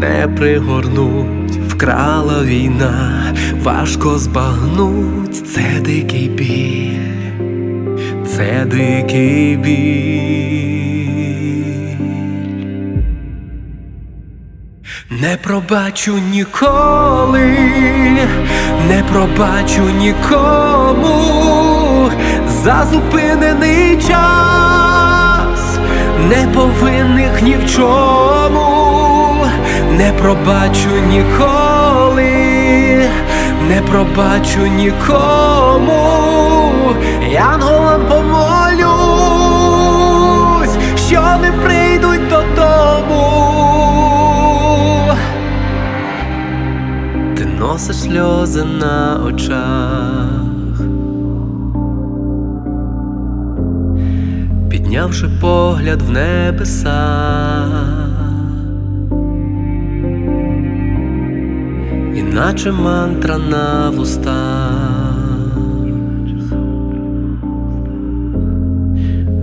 не пригорнуть, вкрала війна, важко збагнуть, це дикий біль, це дикий біль. Не пробачу ніколи, не пробачу нікому. За зупинений час, не повинних ні в чому, не пробачу ніколи, не пробачу нікому, янголам помолюсь, що не прийдуть додому. Ти носиш сльози на очах, піднявши погляд в небеса, іначе мантра на вустах.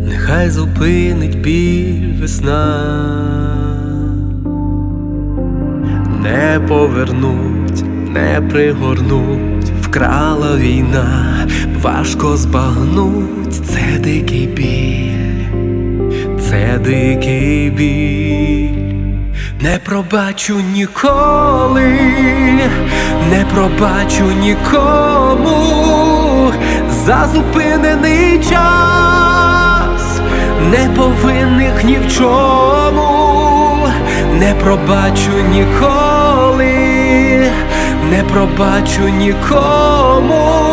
Нехай зупинить біль весна. Не повернуть, не пригорнуть, вкрала війна, важко збагнуть, це дикий біль, це дикий біль, не пробачу ніколи, пробачу нікому. За зупинений час, не повинних ні в чому. Не пробачу ніколи, не пробачу нікому,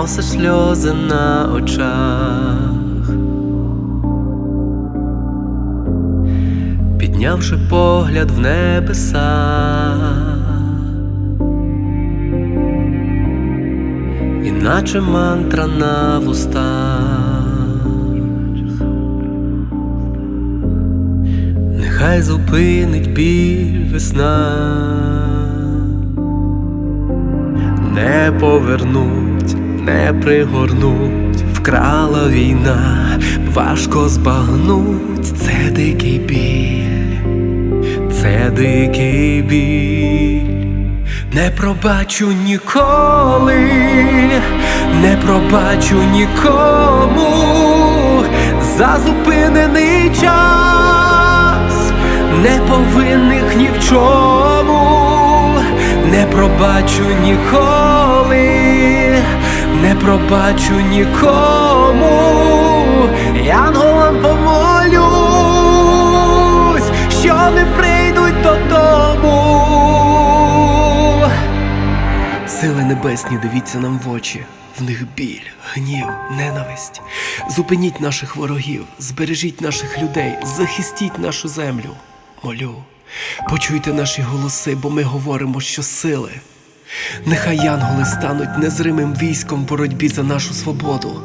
носиш сльози на очах, піднявши погляд в небеса. Іначе мантра на вустах Нехай зупинить біль весна, не повернуть, не пригорнуть, вкрала війна, важко збагнуть, це дикий біль, це дикий біль. Не пробачу ніколи, не пробачу нікому. За зупинений час, не повинних ні в чому, не пробачу ніколи, не пробачу нікому, янголам помолюсь, що не прийдуть додому. Сили небесні, дивіться нам в очі, в них біль, гнів, ненависть. Зупиніть наших ворогів, збережіть наших людей, захистіть нашу землю. Молю, почуйте наші голоси, бо ми говоримо, що сили. Нехай янголи стануть незримим військом в боротьбі за нашу свободу.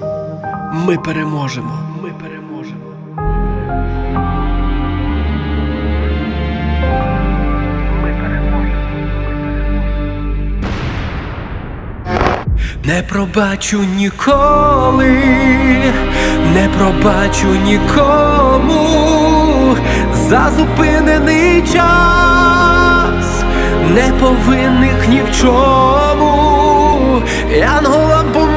Ми переможемо. Ми переможемо. Не пробачу ніколи, не пробачу нікому за зупинений час, не повинних ні в чому, янголам помолю.